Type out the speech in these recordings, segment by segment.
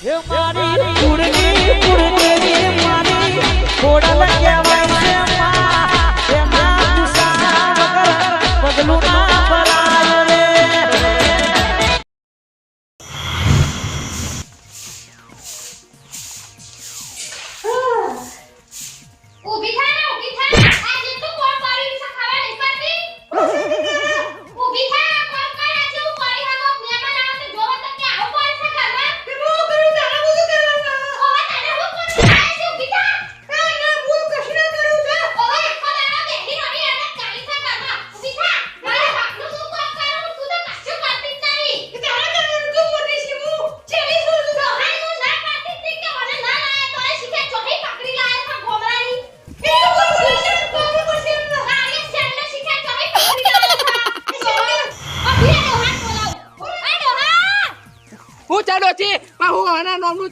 એ મારી કુળની કુળદેવી મારી ખોડલ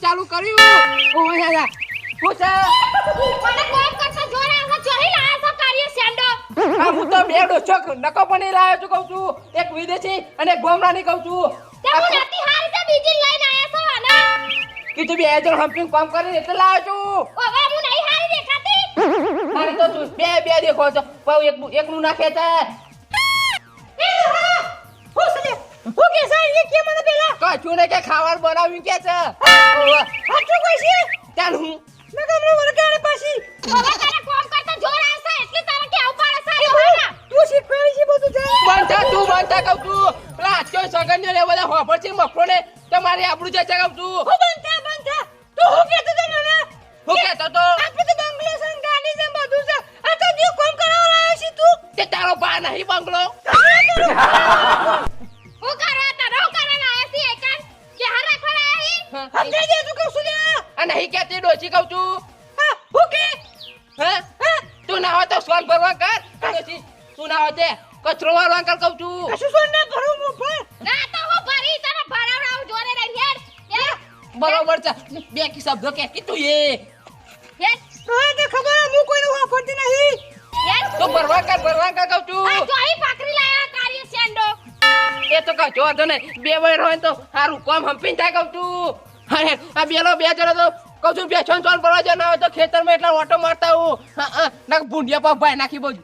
ચાલુ કર્યું. ઓ યાર હું મને કોમ કરતા જોર આવે ચોરી લાયા છો કાર્ય સેન્ડો આ હું તો બે ડોછો નકો પણ લાયો છું કહું છું. એક વિદેશી અને એક ગોમરાની કહું છું. તે હું નથી હારી તે બીજી લઈને આયા છો આના કીધું બે હજાર હમ્પિંગ કામ કરીને એટલે લાવ્યો ઓવા હું નહીં હારી દેખાતી? છું મારી તો તું બે બે દેખો છો. પણ એકનું એકનું નાખે છે હું સલે હું કે છે એ કે મને પેલા? કશું ને કે ખાવાનું બનાવ્યું કે છે? સાચું કોઈ છે? ચાલ હું? મેં કમરો વરગાડે પાછી? હવે તારે કોમ કરતા જોર આવશે એટલે તારે કે આવું પાડે છે ડોહા તું શીખવાડી છે બધું જાય બનતા તું બનતા કહું તું પેલા આજકાલ સગન ને બધા હોફર છે મફરો ને તમારી આબરૂ છે કહું તું હું બનતા બનતા. તું હું કહેતો તો મને? હું કહેતો તો આપણે તો બંગલો ને છે બધું છે. આ તો જે કોમ કરાવવા લાવ્યો છે તું? તે તારો બા નહીં બંગલો. સમજાઈ દે તું કહું છું ને આ નહીં કહેતી ડોસી કહું છું? હા હું કે? હા? હા. તું ના હોય તો સોન ભરવા કર. તું ના હોય તે કચરો વાળવા કર કહું છું. કશું સોન ના ભરું હું પણ. ના તો હું ભરી તને ભરાવડાવ જોરે રહી હેડ. બરોબર છે. બે કી શબ્દો કે કીધું એ? હેડ. તો ખબર હું કોઈનું વાપરતી નહીં. તો ભરવા કર ભરવા કર કહું આ છું જોઈ પાકરી એ તો કહો જો ને બે વાર હોય તો સારું કોમ હંપીને થાય કહું છું અરે આ બેલો બે જણો તો કહું છું બે છન છન પડવા જના હોય તો ખેતરમાં એટલા ઓટો મારતા હું. ના ભૂંડિયા પાક ભાઈ નાખી બોજ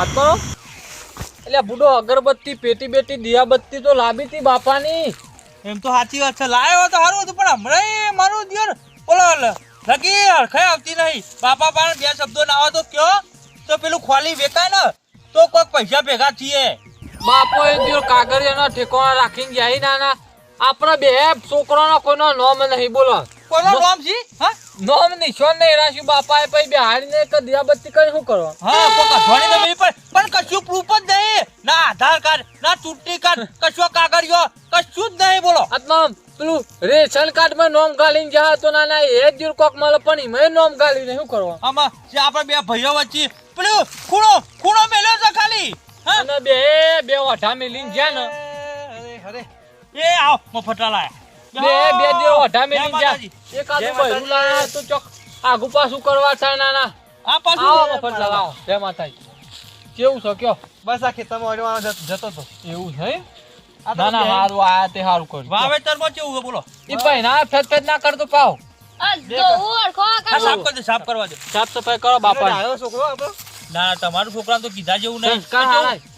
આ તો? એટલે બુડો અગરબત્તી પેટી બેટી દિયાબત્તી તો લાવી હતી બાપાની. એમ તો સાચી વાત છે. લાયો તો સારું હતું પણ હમણાં એ મારું દિયર બોલો લગી હરખાઈ આવતી નહીં. બાપા પાસે બે શબ્દો ના આવે તો કયો? તો પેલું ખોલી વેકાય ને તો કોઈક પૈસા ભેગા થઈએ. બાપો એ દિયો કાગળિયાના ઠેકોણા રાખીને જાય નાના. આપણા બે છોકરાનો કોઈનો નોમ નહીં બોલો. કોઈનો નામ છે હા? નોમ નિશાન નહીં રાખ્યું બાપાએ પછી બિહારીને એક દિયાબત્તી કરી શું કરો? હા કોઈ કઢવાની તો નહીં પણ પણ કશું પ્રૂફ જ નહીં. ના આધાર કાર્ડ ના ચૂંટણી કાર્ડ કશો કાગળિયો કશું જ નહીં બોલો. આત્મા પેલું રેશન કાર્ડમાં નોમ ગાલીને જા તો ના ના એ જ કોક મળે પણ એમાં નોમ ગાલીને શું કરવા આમાં જે આપણે બે ભાઈઓ વચ્ચે પેલું ખૂણો ખૂણો મેલ્યો છે ખાલી. અને બે બે ઓઠા મેલીને જ્યાં ને. અરે અરે એ આવ મફટા લાયા. બે બે દે ઓઠા મેલીને જય એક આદુ બહેરું લાયા તો ચોક આગુ પાછું કરવા થાય નાના. આ પાછું. આવો મફત લગાવો જય માતાજી. કેવું છે કયો? બસ આ ખેતરમાં ઓળવાનો જતો તો એવું છે? આ ના ના હારું આયા તે હારું કર્યું. વાવેતરમાં કેવું છે બોલો? એ ભાઈ ના ફેત ફેત ના કરતો પાવ. આ જો ઓળખો આ સાફ કરી સાફ કરવા દે. સાફ સફાઈ કરો બાપા ના ના તમારું છોકરા તો કીધા જેવું નહીં.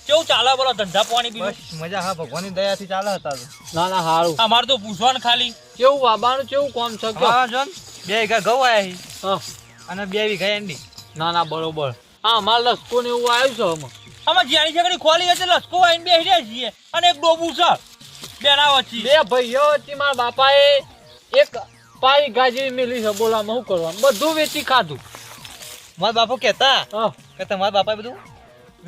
કેવું- ચાલે બોલો ધંધા પાણી બીજું? મજા હા ભગવાનની દયાથી ચાલે હતા ના ના સારું અમારે તો પૂછવાનું ખાલી. કેવું બાબાનું કેવું કોમ છે? હા જોન બે વીઘા ઘઉં આવ્યા છે અને બે વીઘા એંડી ના ના બરોબર. હા અમારે લસકો ને એવું આવ્યું છે આમાં. આમાં જ્યાંની જગડી ખોલી હશે લસકો આવીને બેસી રહ્યા છીએ. અને એક ડોબુ છે. બેના વચ્ચે. બે ભાઈઓ વચ્ચે મારા બાપાએ એક પાઈ ગાજી મેલી છે બોલામાં શું કરવાનું? બધું વેચી ખાધું. મારા બાપુ કહેતા હા. કે તમારા બાપા બધું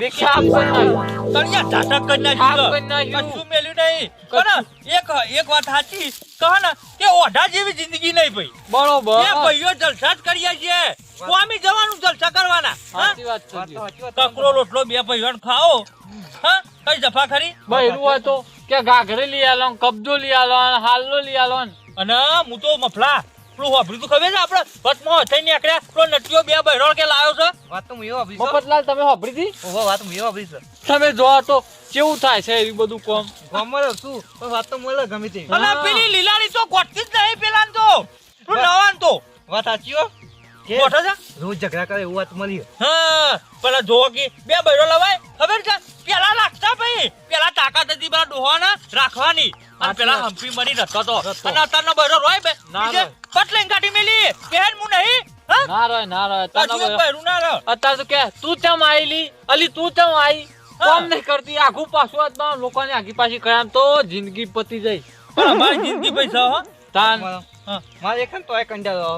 વેચી સાફ કરી નાખ્યું. તળિયા ઝાટક કરી સાફ નાખ્યું કરી નાખ્યું. કશું મેલ્યું નહીં. પણ એક એક વાત સાચી. કહે ને કે ઓઢા જેવી જિંદગી નહીં ભાઈ. બરોબર. બે ભાઈઓ જલસા જ કરીએ છીએ સ્વામી જવાનું જલસા કરવાના. કકરો રોટલો બે ભાઈઓને ખાઓ. હા? કઈ જફા ખરી? બહેરું હોય તો કે ઘાઘરે લઈ આલો કબજો લઈ આલો હાલો લઈ આલો અને હું તો મફલા. પેલું હોભળ્યું તું ખબર છે આપણે? વચમાં થઈ નીકળ્યા. પેલો નટિયો બે બહેરો કે લાવ્યો છે? વાત તો હું એવો વાપરી મફતલાલ તમે હોભળી હતી ઓહો વાત હું એવો વાપરી છે તમે જો તો કેવું થાય છે એ બધું કોમ? ગમર શું પણ વાત તો મળે ગમી તે અને પેલી લીલાની તો કોટતી જ નહીં પેલા તો. તું નવાન તો. વાત સાચી હો. કે છે? રોજ ઝઘડા કરે એવું વાત મળી હા. પેલા જોવો કે બે બહેરો લવાય. ખબર છે? પેલા લાગતા ભાઈ. પેલા તાકાત હતી પેલા ડોહાના રાખવાની. અને પેલા રતો તો. અને અત્યારનો બહેરો રોય બે. બીજે પટલેન કાઢી મેલી. બેન હું નહીં. ના રહે ના રહે તને હજુ એક હવે- બહેરું ના રહે અત્યારે તો કે તું ચમ આયેલી? અલી તું ચમ આઈ કોમ નહીં કરતી? આઘું પાછું લોકોને કર્યા તો જિંદગી પતી જાય. પણ અમારી જિંદગી પૈસા હો? તાન. મારે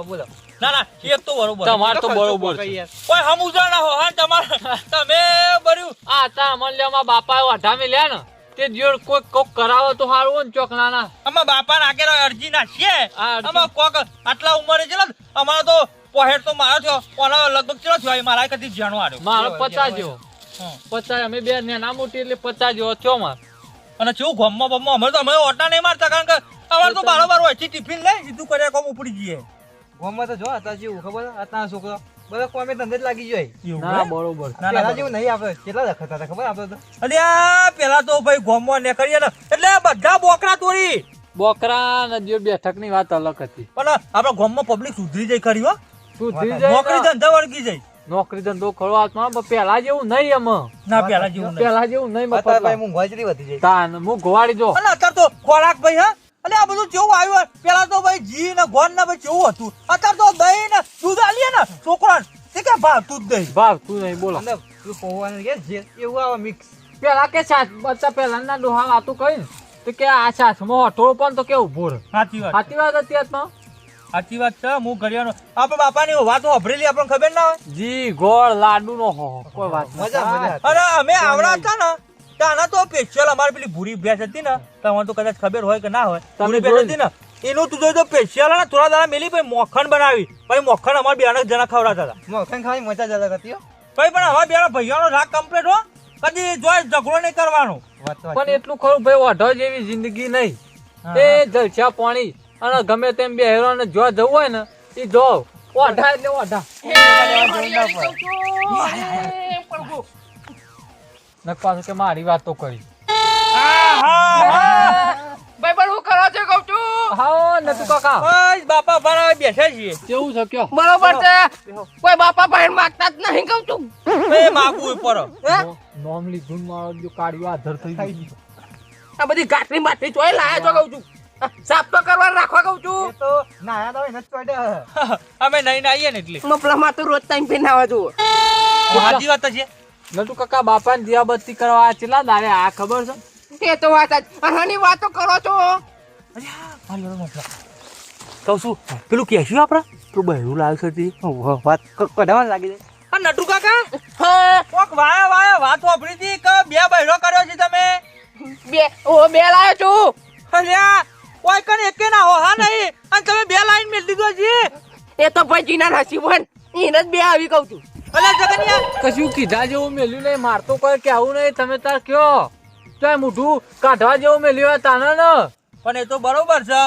બોલો. ના ના એક તો બરોબર. તમાર તો બરોબર છે. યાર. કોઈ હમુજા ના હો હા તમારે. તમે બર્યું. આ તા અમલ્યામાં બાપા વાઢા મેલ્યા ને. તે જોડ કોઈ કોક કરાવો તો સારું હોય ને ચોક ના અમે બાપા નાખે અરજી નાખીએ. અમે કોક આટલા ઉંમરે છે ને અમારો તો પહેર તો મારો થયો. ઓનો લગભગ ચલો થયો. મારા કદી જાણવા આવ્યો મારો પચાસ જેવો. પચાસ અમે બે નાના મોટી એટલે પચાસ જેવો થયો માર અને શું ગમમાં બમમાં? અમે તો અમે ઓટા નહીં મારતા કારણ કે અમારે તો બારોબાર હોય. છે ટિફિન લઈ સીધું કર્યા કોમ ઉપડી જઈએ. ગામમાં તો જો હતા જેવું ખબર છે? છોકરો. બધા કોમે ધંધે જ લાગી જાય. ના બરોબર. ના, ના, પેલા જેવું નહીં આપણે કેટલા દખતા હતા ખબર આપણે તો? અલ્યા પેલા તો ભાઈ ગોમમાં ને કરીએ ને એટલે બધા બોકરા તોડી બોકરા ને જે બેઠકની વાત અલગ હતી. પણ આપણા ગોમમાં પબ્લિક સુધરી જાય ખરી હો. સુધરી જાય નોકરી? ધંધા વળગી જાય. નોકરી ધંધો ખરો હાથમાં પેલા જેવું નહીં એમ. ના પેલા જેવું નહીં. પેલા જેવું નહીં ભાઈ. મોંઘવારી વધી જાય. તાન હું ગોવાડી જો અને અત્યારે તો ખોરાક ભાઈ હા. એટલે આ બધું કેવું આવ્યું પેલા તો ભાઈ ઘી ને ગોળ ને ભાઈ કેવું હતું? અત્યારે તો દહીં ને દૂધ આલીએ ને છોકરા તે કે ભાવતું જ દહીં? ભાવ તું નહીં બોલો. તું પૌવાનું કે જે એવું આવે મિક્સ પેલા કે છાસ બચ્ચા પેલા ના ડોહા વાતું કહી ને તો કે આ સાસમાં હટોળો પણ તો કેવું ભૂર. સાચી વાત સાચી વાત હતી હાથમાં સાચી વાત છે હું ઘડિયાળનો આપણે બાપાની વાતો અભરેલી આપણને ખબર ના હોય? જી ગોળ લાડુ નો હો કોઈ વાત મજા મજા અરે અમે આવડા હતા ને. ત્યાંના તો સ્પેશિયલ અમારે પેલી ભૂરી ભેંસ હતી ને તમને તો કદાચ ખબર હોય કે ના હોય. ભૂરી ભેંસ હતી ને એનું તું જોયું તો સ્પેશિયલ ને થોડા દાડા મેલી પછી મોખણ બનાવી. પછી મોખણ અમારે બેના જણા ખવડાવતા હતા. મોખણ ખાવાની મજા જ અલગ હતી ભાઈ પણ અમારા બેના ભાઈઓનો રાગ કમ્પ્લીટ હો. કદી જોઈ ઝઘડો નહીં કરવાનો. પણ એટલું ખરું ભાઈ વાઢો જેવી જિંદગી નહીં. એ જલસા પાણી અને ગમે તેમ બે હેરો ને જો જવું હોય ને એ જો વાઢા એટલે વાઢા. ને પાછું કે મારી વાત તો કરી ભાઈ પણ હું કરો છો કહું છું? હા નતું કાકા. ઓય બાપા બરાબર બેસે છીએ. કેવું છે કયો? બરોબર છે. કોઈ બાપા ભાઈ માંગતા જ નહીં કહું છું. એ માગવું ઉપર નોર્મલી ધૂન મારો જો કાઢ્યો આધર થઈ ગઈ આ બધી ગાટલી માટી ચોય લાયા છો કહું છું. સાફ તો કરવા રાખવા કહું છું. તો નાયા તો નથી પડ્યા અમે નહીં નાઈએ ને એટલે. મફલામાં તો રોજ ટાઈમ પીને નાવા જુઓ. હાજી વાત છે. નતું કાકા બાપા ને દિયાબત્તી કરવા ચેલા દારે આ ખબર છે? એ તો વાત જ આની વાતો કરો છો? કહું છું પેલું કહેશું આપણે તું બહેરું લાવ્યું છે વાત કઢાવા લાગી જાય આ નટુ કાકા? હા? કોક વાયા વાયા વાત વાપરી હતી કે બે બહેરો કર્યો છે તમે? બે ઓ બે લાયો છું. અલ્યા કોઈ કને એકે ના હો હા નહીં? અને તમે બે લાઈન મેલ દીધો છે? એ તો ભાઈ જીના નસીબ હોય ને એને જ બે આવી કહું છું. જગન્યા! કશું કીધા જેવું મેલ્યું નહીં મારતો કોઈ કે આવું નહીં તમે તાર કયો? ચાય મોઢું કાઢવા જેવું મેલ્યું હોય તાને ને? પણ એ તો બરોબર છે.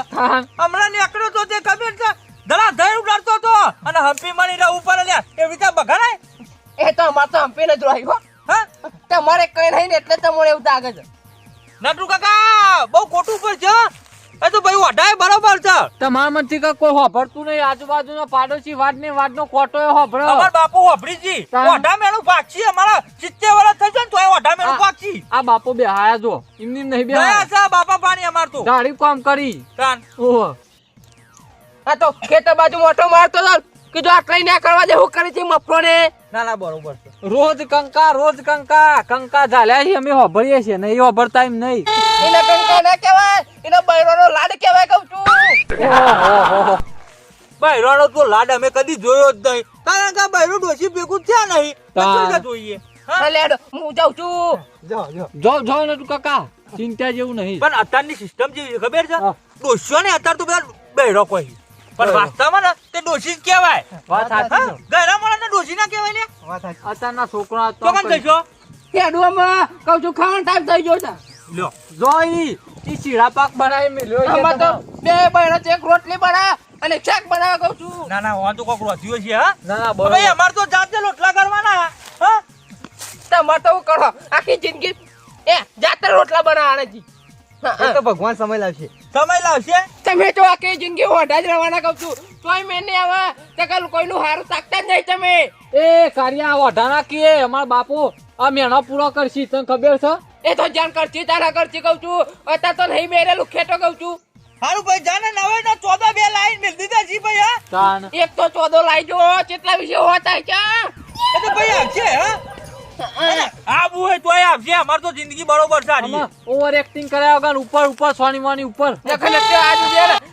હમણાં નીકળ્યો તો તે ખબર છે ધડા ધડ ઉડાડતો તો અને હમ્પી મની રહ્યા ઉપર અલ્યા એવી રીતે બગાડાય? એ તો અમારે તો હમ્પી ને રહ્યો હા. તમારે કઈ નહીં ને એટલે તમારે એવું લાગે છે. નટુ કાકા બહુ ખોટું પર છે. એ તો ભાઈ વઢાય બરોબર છે. તમારા મનથી કા કોઈ હોભળતું નહીં. આજુબાજુના પાડોશી વાડ ને વાડ નો એ હોભળો. અમાર બાપુ તાન. વઢા મેળું પાછી અમારા સિત્તેર વર્ષ થઈ જાય ને તો એ વઢા મેળું આ- પાછી આ બાપો બે હાયા જો. એમની નહીં બે હાયા છે બાપા પાણી અમાર તો. ગાડી કામ કરી. તાન. ઓહો. આ તો ખેતર બાજુ મોટો મારતો હતો કીધું આટલા ના કરવા દે. હું કરી છે મફળો ને ના ના બરોબર છે. રોજ કંકા રોજ કંકા. કંકા ઝાલ્યા છે અમે હોભળીએ છીએ. નહીં હોભળતા એમ નહીં. એને કંકા ના કહેવાય એનો બૈરોનો લાડ કહેવાય કહું છું. બૈરાનો તો લાડ અમે કદી જોયો જ નહીં. કારણ કે બૈરો ડોસી ભેગું થયા નહીં. તાન. જોઈએ. લેડો હું જાઉં છું. જો જો. જો જો ને તું કાકા. ચિંતા જેવું નહીં. પણ અત્યારની સિસ્ટમ જેવી ખબર છે. ડોસીઓ ને અત્યારે તો બધા બૈરો કોઈ પણ. વાસ્તવમાં ને તે ડોસી જ કહેવાય. વાત સાચી ગયરા માણસ ને ડોસી ના કહેવાય ને? વાત સાચી. અત્યારના છોકરા તો તો કાન કહેશો હેડવામાં કહું છું ખાવાનો ટાઈમ થઈ ગયો છે. લ્યો. જોઈ ઈ ઈ પાક બનાવી મેલ્યો આમાં તો બે છે એક રોટલી બના અને શાક બનાવવા કહું છું. ના ના હું તો કોક રોધ્યો છે હા? ના ના ભાઈ અમાર તો જાતે રોટલા કરવાના હા? તમાર તો કરો આખી જિંદગી એ જાતે રોટલા બનાવવાના જી એ તો ભગવાન સમય લાવશે. સમય લાવશે? તમે તો આખી જિંદગી ઓઢા જ રહેવાના કહું છું. તોય મેં નહીં આવે. તે કાલ કોઈનું હારું તાકતા જ નહીં તમે. એ કારિયા વઢાના કે અમાર બાપુ આ મેણો પૂરો કરશી. તને ખબર છે? એ તો જાણ કરશી તારા કરશી કહું છું. અત્યારે તો નહીં મેરેલું ખેતો કહું છું. હારું ભાઈ જાને નવે ના ચોદો બે લાઈન મિલ દીધા જી ભાઈ હા? એક તો ચોદો લાઈ જો કેટલા વિશે હોતા છે? એ તો ભાઈ છે હા? આબુ હોય તોય આપશે અમાર તો જિંદગી બરોબર સારી ઓવર એક્ટિંગ કર્યા વગર ઉપર ઉપર સોની માની ઉપર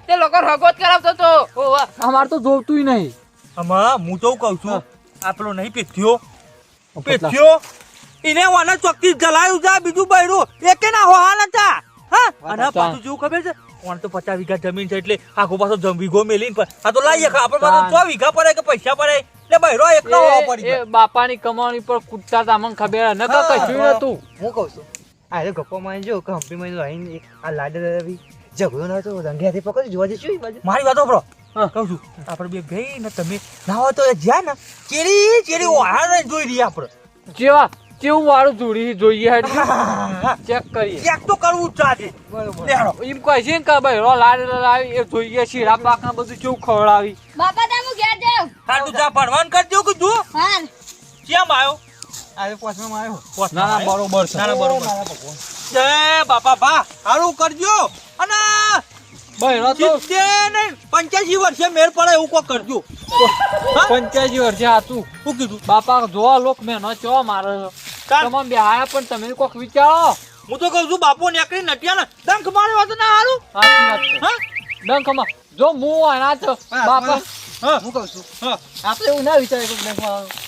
તે લોકો રગોત કરાવતો તો. ઓવા. અમાર તો જોવતું નહીં. અમા હું તો કહું છું આ નહીં પેથ્યો પેથ્યો એને વાના ચોકથી જલાયું જા બીજું બૈરું. એકે ના હોહા નતા હા? અને પાછું જેવું ખબર છે? કોણ તો પચાસ વીઘા જમીન છે એટલે આખો પાછો જમ વીઘો મેલીને આ તો લાઈએ આપણે પાછો સો વીઘા પડે કે પૈસા પડે? એટલે બહેરો એકલો હોવો પડી એ બાપાની કમાણી પર કૂદતા તા ખબર ન હા, કશું નતું. હું કહું છું. આ રે ગપ્પો માં જો કે હંપી માં આવીને એક આ લાડે રવી ઝઘડો ના તો રંગિયાથી પકડી જોવા જશું મારી વાતો પ્રો કહું છું. આપણે બે ગઈ ને તમે ના હોય તો એ જ્યાં ને ચેરી ચેરી ઓહાર જોઈ રહી આપણે. જેવા કેવું વાળું જોડી જોઈએ ચેક કરીએ. ચેક તો કરવું જ. એમ કહે છે ને કે ભાઈ રો લાડ લાવી એ જોઈએ શીરા પાક બધું કેવું ખવડાવી. બાપા તમે ઘેર જાવ હા તું જા ભણવાન કરજો કે તું હા. કેમ આવ્યો? આજે પોસમાં આવ્યો. પોસ ના ના બરોબર છે. ના ના બરોબર જય બાપા બા સારું કરજો. અને ભાઈ તો પંચ્યાસી વર્ષે મેળ પડે એવું કોક કરજો. પંચ્યાસી વર્ષે હતું શું કીધું? બાપા જોવા લોક મેં ન ચો મારે. તમે બે આયા પણ તમે કોક વિચારો હું તો કહું છું બાપુ નેકરી નટિયા ને ડંખ માર્યો વાત ના હારું હા ડંખમાં જો હું આના તો બાપા હું કહું છું આપણે એવું ના વિચારે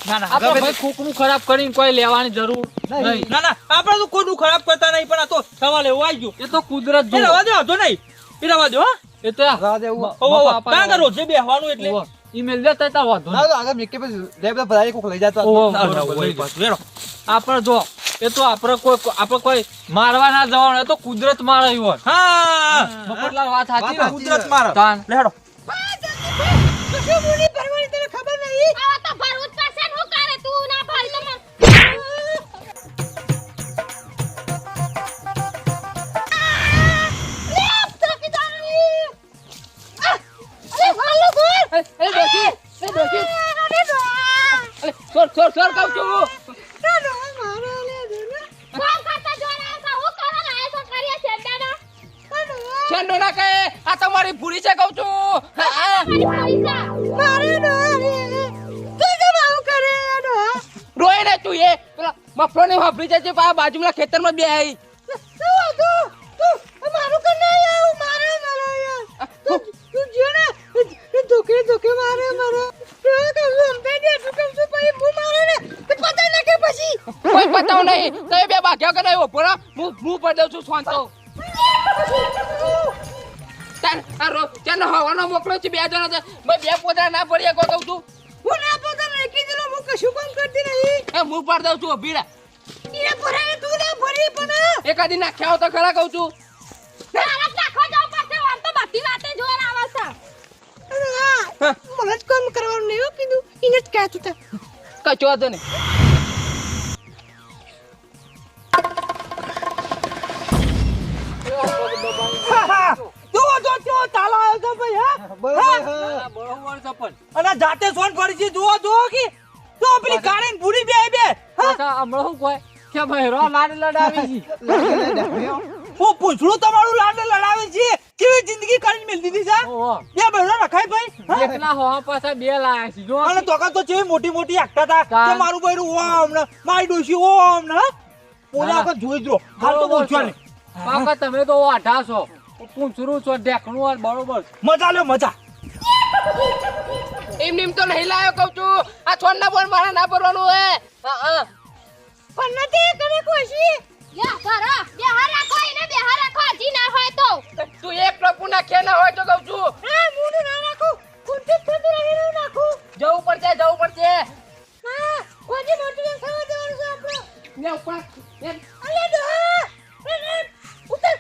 ના ના આપણે ભાઈ ખોખરું ખરાબ કરીને કોઈ લેવાની જરૂર નહીં ના ના આપણે તો કોઈનું ખરાબ કરતા નહીં પણ આ તો સવાલ એવો આવી ગયો એ તો કુદરત એ જો રવા દો નહીં એ રવા દો હા એ તો રવા દે. કાં કરો છે બેહવાનું એટલે ઈમેલ દે તો વાંધો ના આગળ મેકે પછી લે ભરાઈ કોક લઈ જતો આપણે જો એ તો આપણે કોઈ આપણે કોઈ મારવા ના જવાનું એ તો કુદરત મારે હોય હા મફતલાલ વાત સાચી ને? કુદરત મારો તાન. લેડો આવા તો ભરવું જ પડશે હું કરે તું ના ભરી તો મને. આ, અરે, ડોશી, એ ડોશી. અલે, સોર, સોર, સોર કહું છું. શેરડો ના કહે, આ તમારી ભૂરી છે કહું છું. હા, હા. મારી પૈસા. રોય ને તું એ. પેલા મફળો ને વાપરી જાય છે પા બાજુના ખેતરમાં બે આવી કોઈ પતાવ નહીં. તમે બે ભાગ્યા કરે ઊભો હું હું પર દઉં છું શાંતો ચાનો હવાનો મોકલો છે બે જણા બે પોતા ના પડી કહું છું હું ના પોતા એકલી જણા હું કશું કામ કરતી નહીં. એ હું પર દઉં છું ભીડા. એકાદી નાખ્યા તો ખરા કહું છું. મારા નાખવા જવું પડશે. આમ તો બધી વાતે જોર આવે છે. કચો હતો ને ભાઈ હા? બરોબર હા. હા, બરોબર છે અને જાતે સોન પડી છે જોવો જોવો કે. તો પેલી કાળી બુડી બે બે હા? હમણાં હું કોઈ કે ભાઈ રો લાડ લડાવી છે. હું. પૂછડું તમારું લાડ લડાવે છે? કેવી જિંદગી કરીને મેલ દીધી છે બે બહેનો રખાય ભાઈ એકલા હો પાછા બે લાયા છે જો. અને તો તો જેવી મોટી મોટી એકતા તા કે? મારું બૈરું ઓમ ને મારી ડોશી ઓમ ને હા? પોલા હા. જોઈ જો હાલ તો પૂછ્યો ને પાકા તમે તો વાઢા છો. પૂંછરું છો ઢેકણું હોય બરોબર. મજા લ્યો મજા. એમ નેમ તો નહીં લાયો કહું છું. આ છોડ ના બોલ મારા ના ભરવાનું હે. હા હા. પણ નથી કરે ખુશી? યા કરો બેહાર રાખો એને બેહાર રાખો. હજી ના હોય તો. તું એક નાખે ના હોય તો કહું છું. હા મૂનું ના રાખું. કુંતી થતું રહી ન નાખું. જવું પડશે જવું પડશે. હા કોઈ મોટી ખાવા દેવાનું છે આપણે. ને ઉપર એમ અલે દો ઉતર.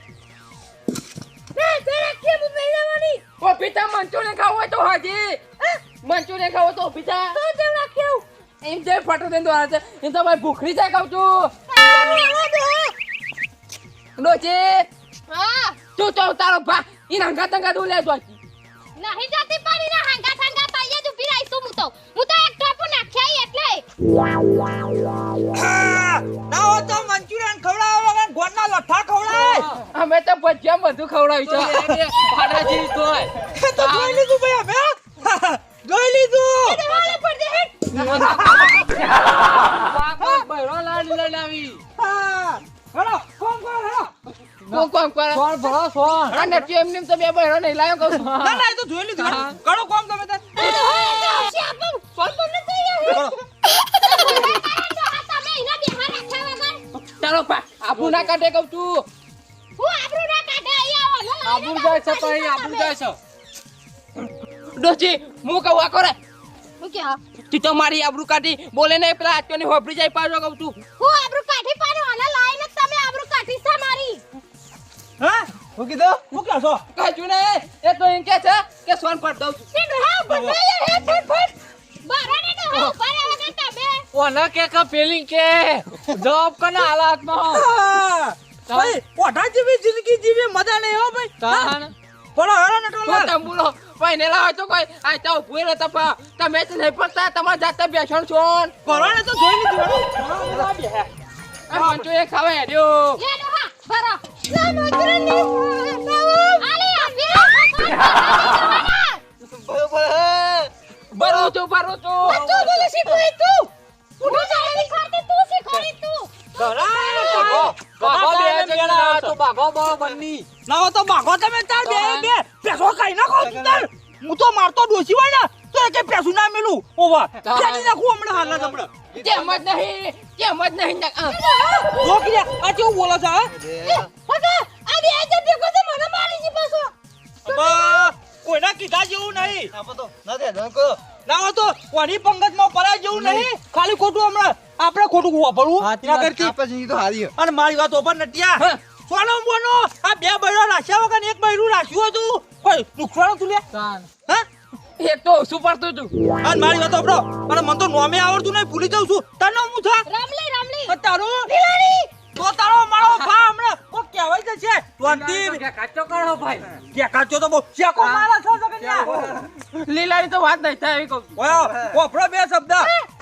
ના જરા કે હું ઓ ઓફિસા મંચુરિયન ખાવું હોય તો હાજી. મંચુરિયન ખાવું તો પિતા. તો જેમ રાખ્યું એમ જે ફટો દેન દ્વારા છે. એમ તો ભાઈ ભૂખરી જાય કહું છું. ડોચી હા. તું તો તારો ભા ઈ હંગા તંગા તું લે જોઈ નહીં જતી પાણી ને હાંગા સાંગા પાઈએ જ ઊભી રહીશું હું તો? હું તો એક ટોપુ નાખ્યા એટલે. ના હોય તો ખવડાવો વગર ગોળના લઠ્ઠા ખવડાય અમે તો ભજીયા બધું ખવડાવ્યું છે. પાડા જેવી તો તો જોઈ લીધું ભાઈ અમે જોઈ લીધું. બાપ બૈરો લાડ લઈને આવી. હા, કોમ કોમ કોમ કોમ કોમ કોણ ભરો સોન. આ નથી એમને એમ તો બે બહેરો નહીં લાયો કહું ના ના એ તો જોઈ લીધું. કરો કોમ તમે તાર. ચાલો ભા આબુ ના કાઢે કહું છું. આબુ જાય છે પછી આબુ જાય છે. ડોચી હું કહું આ કરે? તું તો મારી આબરૂ કાઢી બોલે ને પેલા આચોની હોપડી જાય પાછો કહું છું. હા હું કીધો? હું કહો છો? કાજુ ને એ તો એમ કે છે કે સોન પર દઉં છું. ઓને કે કે પેલી કે. જવાબ કને હાલાતમાં હા, ભાઈ પોઢા જેવી જિંદગી જીવે મજા નહીં હો ભાઈ. તાણ. બોલો હેલો તો ટોલા. તો બોલો. ભાઈ ને હોય તો કોઈ આ તો ભૂલ તપા તમે જ નહીં પડતા તમારા જાતે બેસણ છો. ને. કરો ને તો જોઈ લીધું. આ મંચો એ ખાવા હેડ્યો બરો તો બરો બોલે બાબા ના તો ભાગો તમે તાર બે બે. પેસો કઈ નાખો તાર. હું તો મારતો ડોસી હોય ને તો એકે પેસું ના મેલું. ઓવા પેટી નાખું હમણાં હાલ જ કેમ જ નહીં કેમ જ નહીં આ. રોકી આ કેવું બોલો છો હા? અબા, કોઈના કીધા જેવું નહીં. ના તો કોની પંગતમાં પરાય જેવું નહીં. ખાલી ખોટું હમણાં. આપણે ખોટું વાપરવું ના કરતી. અને મારી વાત ઓપર નટિયા. સોનો બોનો આ બે બૈરો રાખ્યા વગર એક બૈરું રાખ્યું હતું? કોઈ નુકસાન હતું લે? તાન. હા? એ તો શું પડતું હતું અને મારી વાત ઓપરો અને મને તો નોમે આવડતું નહીં ભૂલી જાઉં છું. તને નામ શું છે રામલી રમલી. તારું? તો તારો મારો ભા હમણાં. કો કહેવાય તો છે. શાંતિ કાચો કરો ભાઈ. કે કાચો તો બહુ ચેકો મારા છો જગન્યા? લીલાની તો વાત નહીં થાય એવી કો છું. ઓયો ઓપરો બે શબ્દ.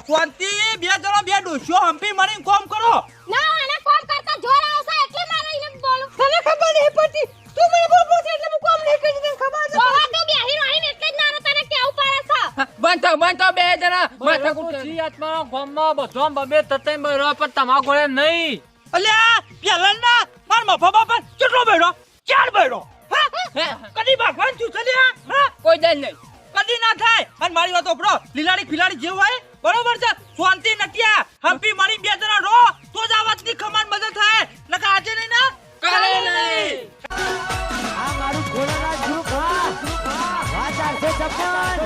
શાંતિ બે જણો બે ડોશો હંપી મારી કોમ કરો. ના આને કોમ કરતા જોર આવશે એટલે મારે બોલું. તને ખબર નહીં પડતી? તું મને બોલ બોલ એટલે હું કોમ નહીં કરી તને ખબર છે? જોવા તો બેહી રહીને એટલે જ મારે તને કેવું પડે છે? હા, બંધ થાવ બંધ થાવ બે જણા. માથા બરાબર જી આત્મા ગામમાં બધો બબે તતે બૈરો પણ તમારા ઘોડે નહીં. અલ્યા પેલા ના માર મફા બાપા કેટલો બેડો ચાર બેડો કદી ભગવાન છું ચલ્યા હા? કોઈ દલ નહીં. કદી ના થાય. અને મારી વાત ઓપરો લીલાડી ફિલાડી જેવું હોય? બરોબર છે? શાંતિ નટિયા હંપી મારી બે જણા રો કરે નહીં. આ મારું ખોડા જુખા વા ચારસો છપ્પન